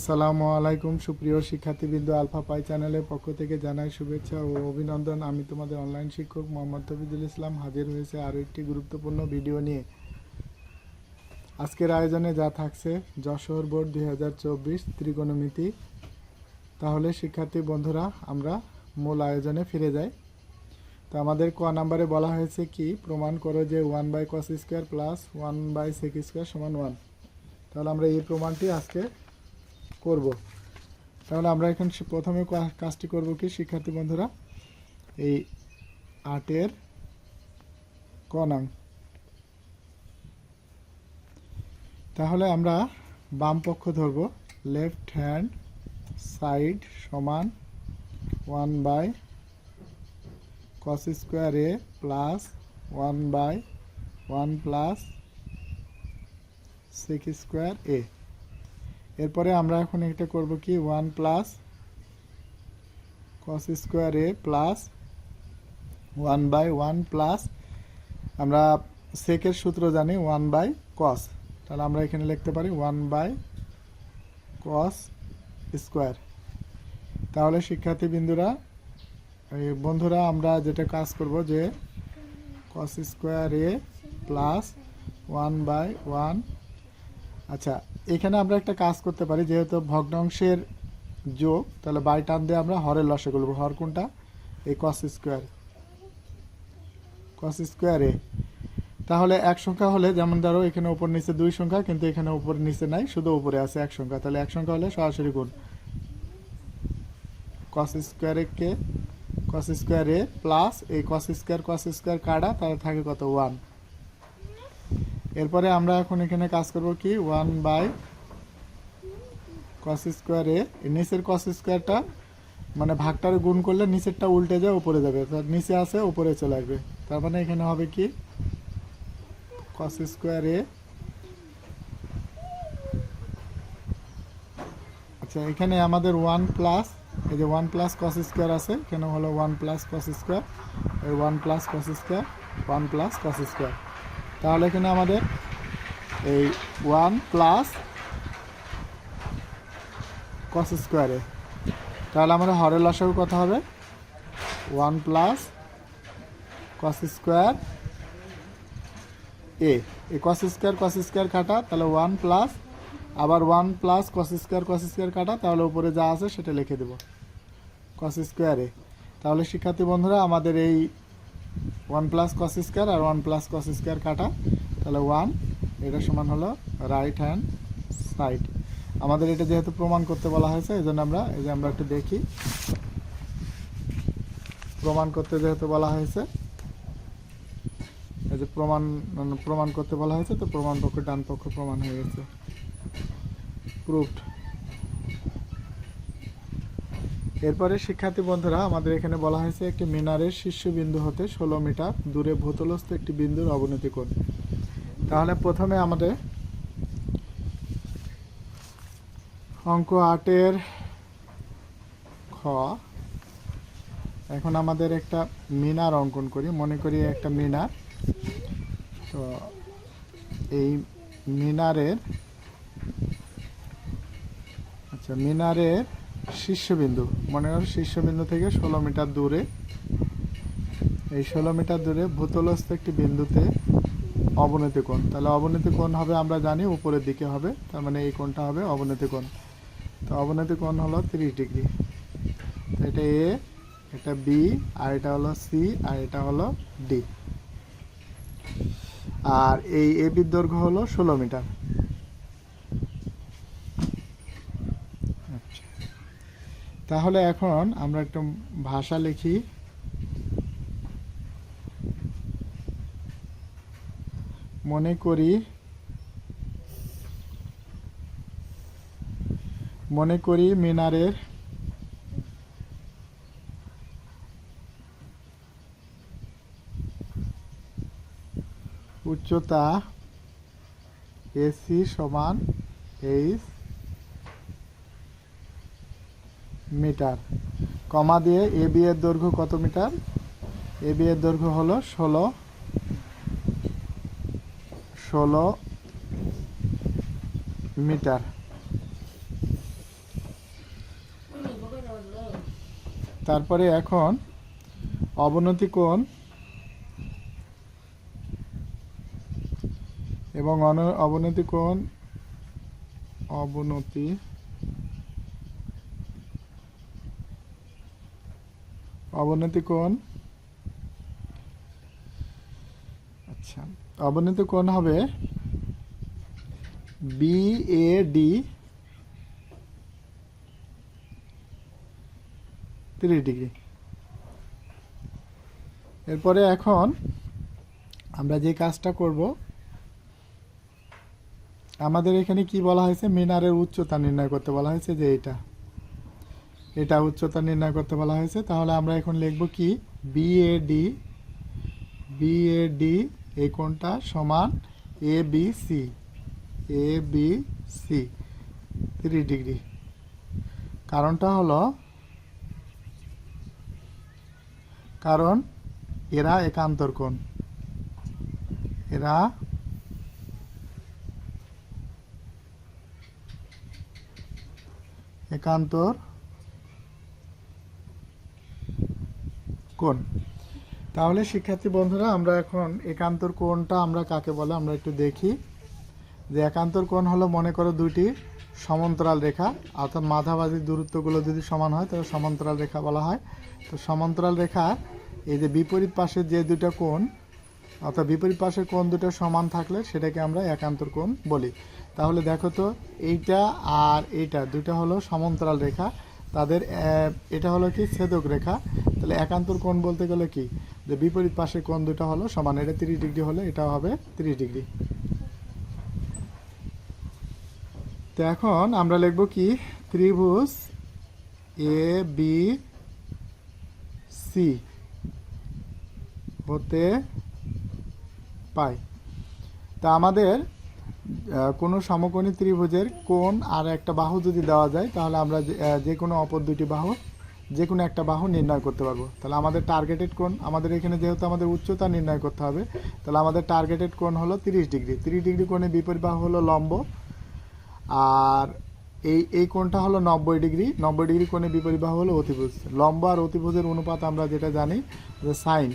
আসসালামু আলাইকুম, সুপ্রিয় শিক্ষার্থীবৃন্দ আলফা পাই চ্যানেলের পক্ষ থেকে জানাই শুভেচ্ছা ও অভিনন্দন। আমি তোমাদের অনলাইন শিক্ষক মোহাম্মদ তফিজুল ইসলাম হাজির হয়েছে আরও একটি গুরুত্বপূর্ণ ভিডিও নিয়ে। আজকের আয়োজনে যা থাকছে, যশোর বোর্ড দুই ত্রিকোণমিতি। তাহলে শিক্ষার্থী বন্ধুরা, আমরা মূল আয়োজনে ফিরে যাই। তো আমাদের ক নাম্বারে বলা হয়েছে কি, প্রমাণ করো যে one by cos square plus one by sec square সমান ওয়ান তাহলে আমরা এই প্রমাণটি আজকে করব। তাহলে আমরা এখন প্রথমে কাজটি করব কি, শিক্ষার্থী বন্ধুরা? এই আটের ক নং। তাহলে আমরা বাম পক্ষ ধরব। লেফট হ্যান্ড সাইড সমান one by cos square A plus one by one plus sec square এ এরপরে আমরা এখন এটা করব কি? One plus cos square A plus one by one plus আমরা সেকের সূত্র জানি ওয়ান বাই কস। তাহলে আমরা এখানে লিখতে পারি ওয়ান বাই কস স্কোয়ার। তাহলে শিক্ষার্থী বিন্দুরা, এই বন্ধুরা, আমরা যেটা কাজ করব যে cos square A plus one by one আচ্ছা এখানে আমরা একটা কাজ করতে পারি, যেহেতু ভগ্নাংশের যোগ, তাহলে বাই টান দিয়ে আমরা হরের লসে করব হর কোনটা? এই কস স্কোয়ার কস স্কোয়ার এ। তাহলে এক সংখ্যা হলে, যেমন ধরো এখানে উপর নিচে দুই সংখ্যা, কিন্তু এখানে উপর নিচে নাই, শুধু উপরে আছে এক সংখ্যা। তাহলে এক সংখ্যা হলে সরাসরি গুণ। কস স্কোয়ারে কে? কস স্কোয়ার এ প্লাস এই কস স্কোয়ার কস স্কোয়ার কাটা, তাহলে থাকে কত? ওয়ান এরপরে আমরা এখন এখানে কাজ করব কি? ওয়ান বাই কস স্কোয়ারে নিচের কস স্কোয়ারটা মানে ভাগটার গুণ করলে নিচেরটা উল্টে যায়, উপরে যাবে। তার নিচে আছে, উপরে চলে আসবে। তার মানে এখানে হবে কি? কস স্কোয়ারে আচ্ছা এখানে আমাদের ওয়ান প্লাস, এই যে ওয়ান প্লাস কস স্কোয়ার আছে, এখানে হলো one plus cos square. One plus cos square, one plus cos square. তাহলে এখানে আমাদের এই ওয়ান প্লাস কস স্কোয়ারে তাহলে আমাদের হরের লসাগু কত হবে? ওয়ান প্লাস কস স্কোয়ার এ এই কস স্কোয়ার কস স্কোয়ার কাটা, তাহলে ওয়ান প্লাস আবার one plus cos square cos square কাটা, তাহলে উপরে যা আছে সেটা লিখে দেব। কস স্কোয়ারে তাহলে শিক্ষার্থী বন্ধুরা, আমাদের এই ওয়ান প্লাস কস স্কোয়ার আর ওয়ান প্লাস কস স্কোয়ার কাটা, তাহলে ওয়ান এটা সমান হলো রাইট হ্যান্ড সাইড আমাদের এটা যেহেতু প্রমাণ করতে বলা হয়েছে, এই জন্য আমরা, এই যে আমরা একটু দেখি। প্রমাণ করতে যেহেতু বলা হয়েছে, এই যে প্রমাণ মানে প্রমাণ করতে বলা হয়েছে, তো প্রমাণ পক্ষ, ডান পক্ষ প্রমাণ হয়ে গেছে। প্রুফড এরপরে শিক্ষার্থী বন্ধুরা, আমাদের এখানে বলা হয়েছে একটি মিনারের শীর্ষবিন্দু হতে ষোলো মিটার, দূরে ভূতলস্থ একটি বিন্দুর অবনতি কোণ। তাহলে প্রথমে আমাদের অঙ্ক আটের খ। এখন আমাদের একটা মিনার অঙ্কন করি, মনে করি একটা মিনার। তো এই মিনারের আচ্ছা মিনারের শীর্ষবিন্দু। মনে করো শীর্ষবিন্দু থেকে ষোলো মিটার দূরে, এই ষোলো মিটার দূরে ভূতলস্থ একটি বিন্দুতে অবনতি কোণ। তাহলে অবনতি কোণ হবে, আমরা জানি উপরের দিকে হবে, তার মানে এই কোণটা হবে অবনতি কোণ। তো অবনতি কোণ হলো তিরিশ ডিগ্রি। তো এটা এ, এটা বি, আর এটা হলো সি, আর এটা হলো ডি। আর এই এ বির দৈর্ঘ্য হলো ষোলো মিটার। তাহলে এখন আমরা একটা ভাষা লিখি। মনে করি মনে করি মিনারের উচ্চতা এসি সমান এইচ মিটার। কমা দিয়ে এ বি এর দৈর্ঘ্য কত মিটার? এ বি এর দৈর্ঘ্য হলো ষোলো ষোলো মিটার। তারপরে এখন অবনতি কোণ এবং অবনতি কোণ, অবনতি অবনতি কোণ? আচ্ছা অবনতি কোণ হবে বি এ ডি তিরিশ ডিগ্রি। এরপরে এখন আমরা যে কাজটা করব, আমাদের এখানে কি বলা হয়েছে? মিনারের উচ্চতা নির্ণয় করতে বলা হয়েছে যে এটা। এটা উচ্চতা নির্ণয় করতে বলা হয়েছে। তাহলে আমরা এখন লিখব কি? বিএডি বিএডি এই কোণটা সমান A B C A B C তিরিশ ডিগ্রি। কারণটা হলো, কারণ এরা একান্তর কোণ। এরা একান্তর কোণ। তাহলে শিক্ষার্থী বন্ধুরা, আমরা এখন একান্তর কোণটা আমরা কাকে বলে, আমরা একটু দেখি। যে একান্তর কোণ হলো, মনে করো দুইটি সমান্তরাল রেখা, অর্থাৎ মাঝামাঝি দূরত্বগুলো যদি সমান হয়, তাহলে সমান্তরাল রেখা বলা হয়। তো সমান্তরাল রেখা, এই যে বিপরীত পাশের যে দুটো কোণ, অর্থাৎ বিপরীত পাশের কোণ দুটো সমান থাকলে সেটাকে আমরা একান্তর কোণ বলি। তাহলে দেখো তো, এইটা আর এইটা দুটো হলো সমান্তরাল রেখা। তাদের এটা হলো কি ছেদক রেখা। তাহলে একান্তর কোণ বলতে গেলে কি? যে বিপরীত পাশের কোণ দুটো হলো সমান, এটা তিরিশ ডিগ্রি হলে এটাও হবে তিরিশ ডিগ্রি। তো এখন আমরা লিখব কি? ত্রিভুজ এ, বি, সি হতে পাই। তা আমাদের কোনো সমকোণী ত্রিভুজের কোণ আর একটা বাহু যদি দেওয়া যায়, তাহলে আমরা যে কোনো অপর দুটি বাহু, যে কোনো একটা বাহু নির্ণয় করতে পারব। তাহলে আমাদের টার্গেটেড কোণ, আমাদের এখানে যেহেতু আমাদের উচ্চতা নির্ণয় করতে হবে, তাহলে আমাদের টার্গেটেড কোণ হলো তিরিশ ডিগ্রি। তিরিশ ডিগ্রি কোণে বিপরীত বাহু হলো লম্ব, আর এই এই কোণটা হলো নব্বই ডিগ্রি। নব্বই ডিগ্রি কোণে বিপরীত বাহু হলো অতিভুজ। লম্ব আর অতিভুজের অনুপাত আমরা যেটা জানি যে সাইন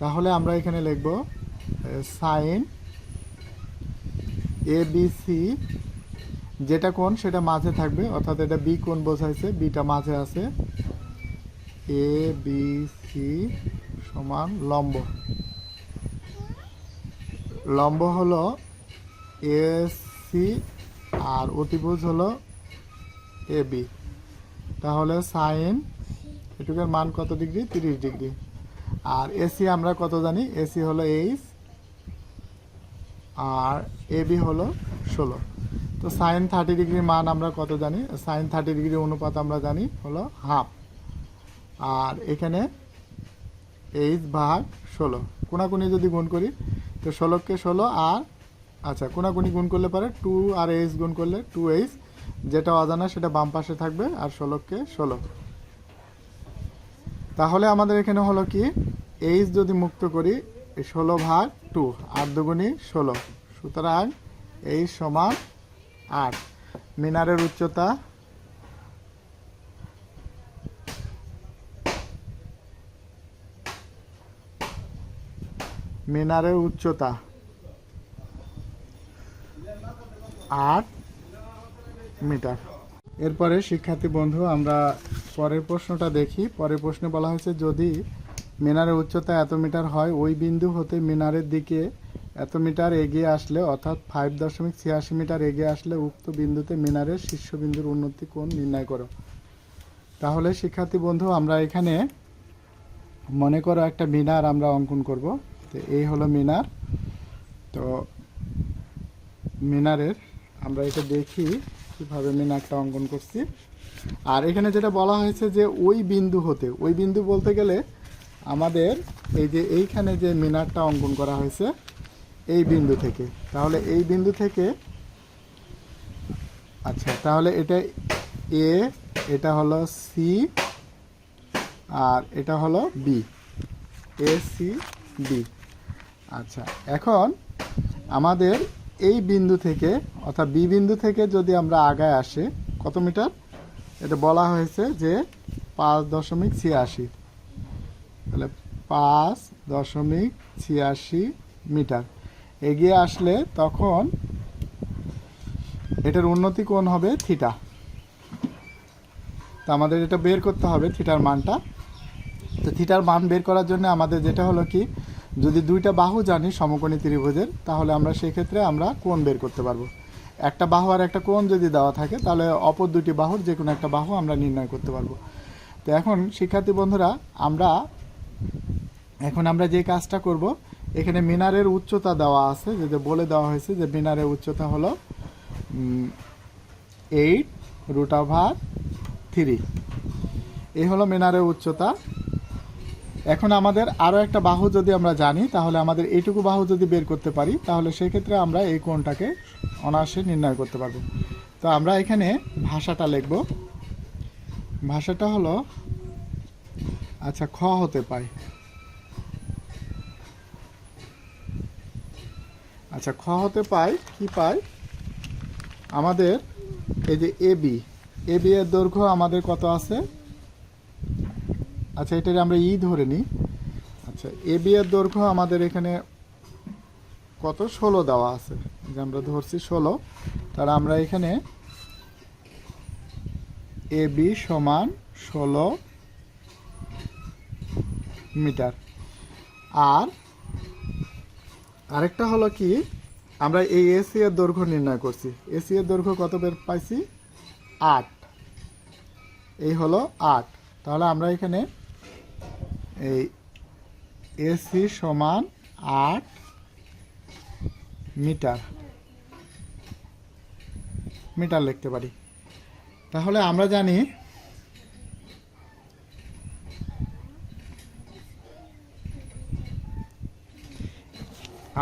তাহলে আমরা এখানে লিখব সাইন এ বি সি যেটা কোণ সেটা মাঝে থাকবে, অর্থাৎ এটা বি কোণ বোঝাইছে বিটা মাঝে আছে। এ বি সি সমান লম্ব। লম্ব হলো এ সি আর অতিভুজ হলো এ বি তাহলে সাইন এটুকের মান কত ডিগ্রি? তিরিশ ডিগ্রি। আর এসি আমরা কত জানি? এসি হলো এইচ আর এ বি হলো ষোলো। তো সাইন থার্টি ডিগ্রির মান আমরা কত জানি? সাইন থার্টি ডিগ্রি অনুপাত আমরা জানি হলো হাফ আর এখানে এইচ ভাগ ষোলো। কোনাকুনি যদি গুণ করি, তো ষোলোকে ষোলো আর আচ্ছা কোনাকুনি গুণ করলে পারে টু আর এইচ গুণ করলে টু এইচ যেটা অজানা, সেটা বাম পাশে থাকবে আর ষোলোকে ষোলো। তাহলে আমাদের এখানে হলো কি? এইচ যদি মুক্ত করি, ষোলো ভাগ টু, আট দুগুণি ষোলো। সুতরাং এই সমান আট। মিনারের উচ্চতা মিনারের উচ্চতা আট মিটার। এরপরে শিক্ষার্থী বন্ধু, আমরা পরের প্রশ্নটা দেখি। পরের প্রশ্নে বলা হয়েছে, যদি মিনারের উচ্চতা এত মিটার হয়, ওই বিন্দু হতে মিনারের দিকে এত মিটার এগিয়ে আসলে, অর্থাৎ ফাইভ দশমিক ছিয়াশি মিটার এগিয়ে আসলে উক্ত বিন্দুতে মিনারের শীর্ষবিন্দুর উন্নতি কোণ নির্ণয় করো। তাহলে শিক্ষার্থী বন্ধু, আমরা এখানে মনে করো একটা মিনার আমরা অঙ্কন করব। তো এই হলো মিনার। তো মিনারের আমরা এটা দেখি কীভাবে মিনারটা অঙ্কন করছি। আর এখানে যেটা বলা হয়েছে যে ওই বিন্দু হতে, ওই বিন্দু বলতে গেলে আমাদের এই যে এইখানে যে মিনারটা অঙ্কন করা হয়েছে, এই বিন্দু থেকে। তাহলে এই বিন্দু থেকে আচ্ছা তাহলে এটা এ এটা হলো সি আর এটা হলো বি এ সি বি আচ্ছা এখন আমাদের এই বিন্দু থেকে, অর্থাৎ বি বিন্দু থেকে যদি আমরা আগায় আসে, কত মিটার? এটা বলা হয়েছে যে পাঁচ দশমিক ছিয়াশি। তাহলে পাঁচ দশমিক ছিয়াশি মিটার। এগিয়ে আসলে তখন এটার উন্নতি কোণ হবে থিটা। তো আমাদের এটা বের করতে হবে থিটার মানটা। তো থিটার মান বের করার জন্য আমাদের যেটা হলো কি, যদি দুইটা বাহু জানি সমকোণী ত্রিভুজের, তাহলে আমরা সেক্ষেত্রে আমরা কোণ বের করতে পারব। একটা বাহু আর একটা কোণ যদি দেওয়া থাকে, তাহলে অপর দুটি বাহুর যে কোনো একটা বাহু আমরা নির্ণয় করতে পারব। তো এখন শিক্ষার্থী বন্ধুরা, আমরা এখন আমরা যে কাজটা করব, এখানে মিনারের উচ্চতা দেওয়া আছে, যে বলে দেওয়া হয়েছে যে মিনারের উচ্চতা হলো এইট রুট ওভার থ্রি এই হলো মিনারের উচ্চতা। এখন আমাদের আরও একটা বাহু যদি আমরা জানি, তাহলে আমাদের এইটুকু বাহু যদি বের করতে পারি, তাহলে সেক্ষেত্রে আমরা এই কোণটাকে অনায়াসে নির্ণয় করতে পারব। তো আমরা এখানে ভাষাটা লিখব। ভাষাটা হলো আচ্ছা খ হতে পাই আচ্ছা খ হতে পাই, কি পাই? আমাদের এই যে এ বি এ বি এর দৈর্ঘ্য আমাদের কত আছে? আচ্ছা এটাকে আমরা ই ধরে নিই। আচ্ছা এ বি এর দৈর্ঘ্য আমাদের এখানে কত? ষোলো দেওয়া আছে। যে আমরা ধরছি ষোলো তার আমরা এখানে এ বি সমান ষোলো মিটার। আর আরেকটা হলো কি, আমরা এই এসি এর দৈর্ঘ্য নির্ণয় করছি। এসি এর দৈর্ঘ্য কত বের পাইছি? আট। এই হলো আট। তাহলে আমরা এখানে এই এসি সমান আট মিটার মিটার লিখতে পারি। তাহলে আমরা জানি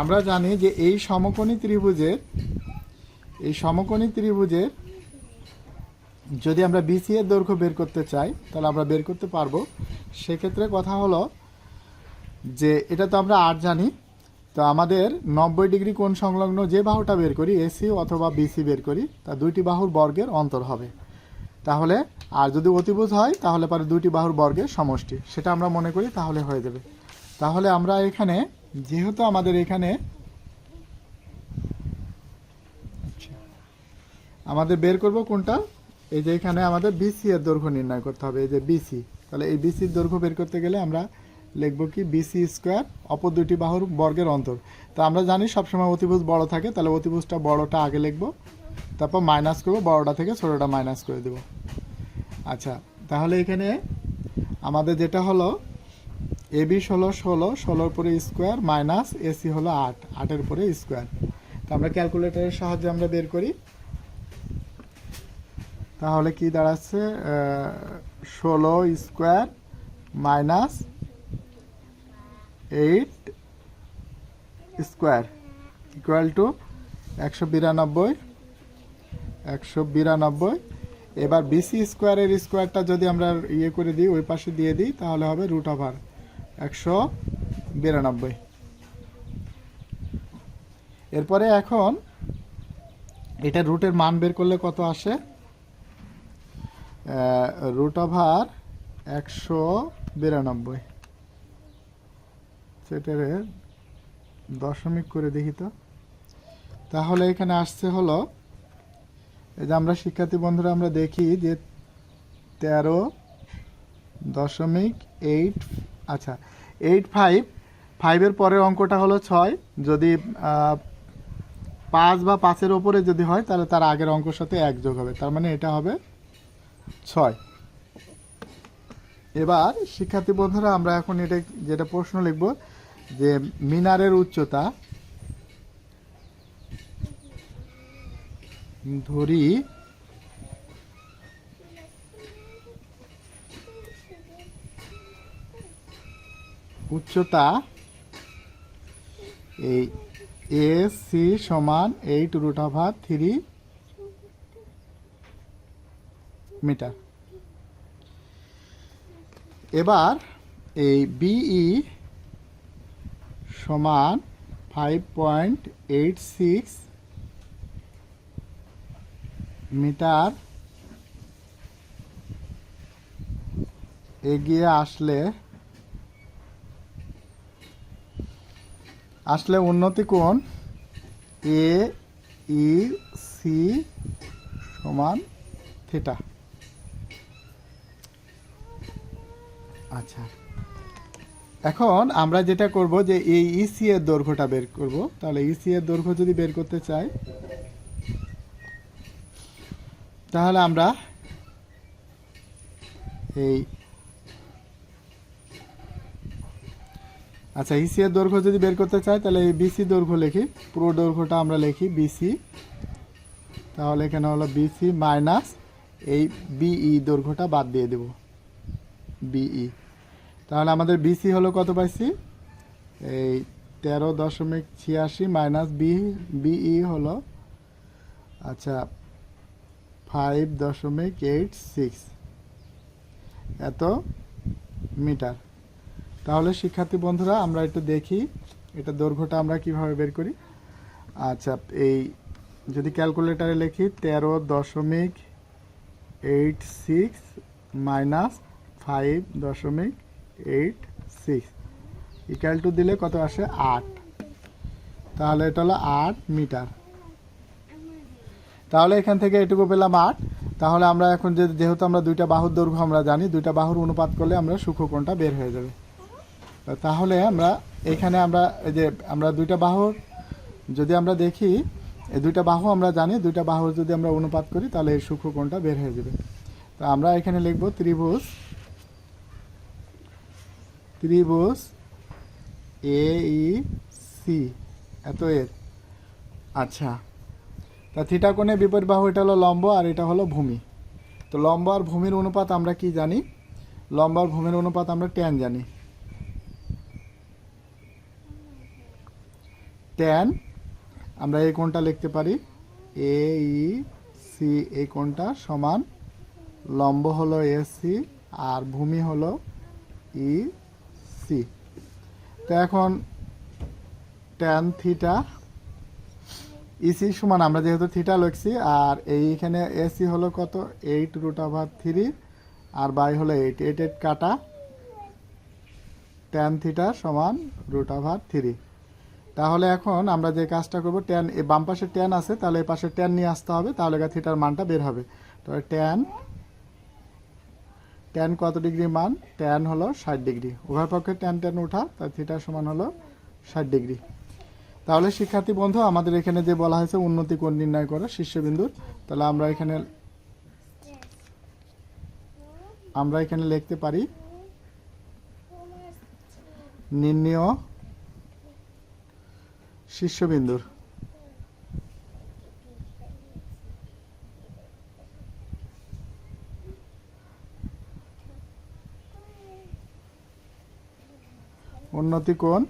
আমরা জানি যে এই সমকোণী ত্রিভুজের, এই সমকোণী ত্রিভুজের যদি আমরা বিসি এর দৈর্ঘ্য বের করতে চাই, তাহলে আমরা বের করতে পারব। সেক্ষেত্রে কথা হলো যে এটা তো আমরা আর জানি, তো আমাদের নব্বই ডিগ্রি কোণ সংলগ্ন যে বাহুটা বের করি এসি অথবা বিসি বের করি, তা দুইটি বাহুর বর্গের অন্তর হবে। তাহলে আর যদি অতিভুজ হয়, তাহলে পরে দুইটি বাহুর বর্গের সমষ্টি। সেটা আমরা মনে করি, তাহলে হয়ে যাবে। তাহলে আমরা এখানে যেহেতু আমাদের এখানে আচ্ছা, আমাদের বের করব কোনটা? এই যে এখানে আমাদের বিসি এর দৈর্ঘ্য নির্ণয় করতে হবে এই যে বিসি তাহলে এই বিসির দৈর্ঘ্য বের করতে গেলে আমরা লিখব কি? বিসি স্কোয়ার অপর দুটি বাহুর বর্গের অন্তর। তো আমরা জানি সবসময় অতিভুজ বড় থাকে তাহলে অতিভুজটা বড়টা আগে লিখব তারপর মাইনাস করব বড়টা থেকে ছোটোটা মাইনাস করে দেব। আচ্ছা তাহলে এখানে আমাদের যেটা হলো এ বিশ হলো ষোলো, ষোলোর পরে স্কোয়ার মাইনাস এসি হলো আট, আটের পরে স্কোয়ার। তো আমরা ক্যালকুলেটরের সাহায্যে আমরা বের করি। তাহলে কি দাঁড়াচ্ছে? ষোলো square minus eight square equal to একশো বিরানব্বই একশো বিরানব্বই। এবার বিসি স্কোয়ারের স্কোয়ারটা যদি আমরা ইয়ে করে দিই, ওই পাশে দিয়ে দিই, তাহলে হবে রুট ওভার। একশো বিরানব্বই। এরপরে এখন এটা রুটের মান বের করলে কত আসে? রুট ওভার একশো বিরানব্বই। সেটারে দশমিক করে দেখি তো। তাহলে এখানে আসছে হলো, এই যে আমরা শিক্ষার্থী বন্ধুরা আমরা দেখি যে তেরো দশমিক এইট আচ্ছা এইট ফাইভ ফাইভের পরের অঙ্কটা হলো ছয়। যদি পাঁচ বা পাঁচের ওপরে যদি হয়, তাহলে তার আগের অঙ্কের সাথে এক যোগ হবে। তার মানে এটা হবে ছয়। এবার, শিক্ষার্থী বন্ধুরা, আমরা এখন এটা, যেটা প্রশ্ন লিখব, যে মিনারের উচ্চতা ধরি উচ্চতা এই এ সি সমান eight root over three metre. এবার এই বিই সমান five point eight six metre এগিয়ে আসলে আসলে উন্নতি কোণ? এ ই সি সমান থিটা আচ্ছা। এখন আমরা যেটা করব যে এই ইসি এর দৈর্ঘ্যটা বের করব। তাহলে ইসি এর দৈর্ঘ্য যদি বের করতে চাই, তাহলে আমরা এই আচ্ছা ইসি এর দৈর্ঘ্য যদি বের করতে চাই, তাহলে এই বিসি দৈর্ঘ্য লিখি। পুরো দৈর্ঘ্যটা আমরা লিখি বিসি তাহলে এখানে হলো বিসি মাইনাস এই বিই দৈর্ঘ্যটা বাদ দিয়ে দেব। বিই তাহলে আমাদের বিসি হলো কত পাইছি? এই তেরো দশমিক ছিয়াশি মাইনাস বি বিই হলো আচ্ছা ফাইভ দশমিক এইট সিক্স এত মিটার। তাহলে শিক্ষার্থী বন্ধুরা, আমরা একটু দেখি এটা দৈর্ঘ্যটা আমরা কীভাবে বের করি। আচ্ছা এই যদি ক্যালকুলেটারে লিখি, তেরো দশমিক এইট সিক্স মাইনাস ফাইভ দশমিক এইট সিক্স। ইকাল টু দিলে কত আসে? আট। তাহলে এটা হলো আট মিটার। তাহলে এখান থেকে এটুকু পেলাম আট। তাহলে আমরা এখন যে যেহেতু আমরা দুইটা বাহুর দৈর্ঘ্য আমরা জানি, দুইটা বাহুর অনুপাত করলে আমরা সূক্ষ্মকোণটা বের হয়ে যাবে। তাহলে আমরা এখানে আমরা এই যে আমরা দুইটা বাহুর যদি আমরা দেখি, এই দুইটা বাহু আমরা জানি, দুইটা বাহুর যদি আমরা অনুপাত করি, তাহলে এই সূক্ষ্মকোণটা বের হয়ে যাবে। তো আমরা এখানে লিখব ত্রিভুজ ত্রিভুজ এ ই সি এত এর। আচ্ছা তা থিটা কোণে বিপরীত বাহু এটা হলো লম্ব আর এটা হলো ভূমি। তো লম্ব আর ভূমির অনুপাত আমরা কি জানি? লম্ব আর ভূমির অনুপাত আমরা ট্যান জানি। ট্যান আমরা এই কোণটা লিখতে পারি এ ই সি এই কোণটা সমান লম্ব হলো সি আর ভূমি হলো ই সি তো এখন ট্যান থিটা ইসি সমান, আমরা যেহেতু থিটা লিখছি, আর এইখানে এসি হলো কত? এইট রুট ওভার থ্রি আর বাই হলো এইট এইট এইট কাটা ট্যান থিটা সমান রুট ওভার থ্রি তাহলে এখন আমরা যে কাজটা করব ট্যান এ বাম পাশে ট্যান আছে, তাহলে এই পাশে ট্যান নিয়ে আসতে হবে, তাহলে থিটার মানটা বের হবে। তো ট্যান ট্যান কত ডিগ্রি মান? ট্যান হলো ষাট ডিগ্রি। উভয় পক্ষে ট্যান ট্যান ওঠা তার থিটার সমান হলো ষাট ডিগ্রি। তাহলে শিক্ষার্থী বন্ধু, আমাদের এখানে যে বলা হয়েছে, উন্নতি কোণ নির্ণয় করো, শীর্ষবিন্দুর। তাহলে আমরা এখানে আমরা এখানে লিখতে পারি, নির্ণয় শীর্ষবিন্দুর। উন্নতি কোণ,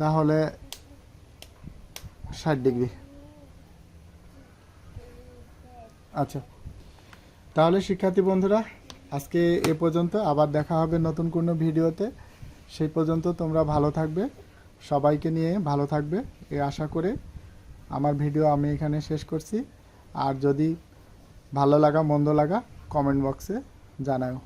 তাহলে ষাট ডিগ্রি। আচ্ছা তাহলে শিক্ষার্থী বন্ধুরা, আজকে এ পর্যন্ত। আবার দেখা হবে নতুন কোনো ভিডিওতে। সেই পর্যন্ত তোমরা ভালো থাকবে। সবাইকে নিয়ে ভালো থাকবে এই আশা করে আমার ভিডিও আমি এখানে শেষ করছি। আর যদি ভালো লাগা, মন্দ লাগা কমেন্ট বক্সে জানাও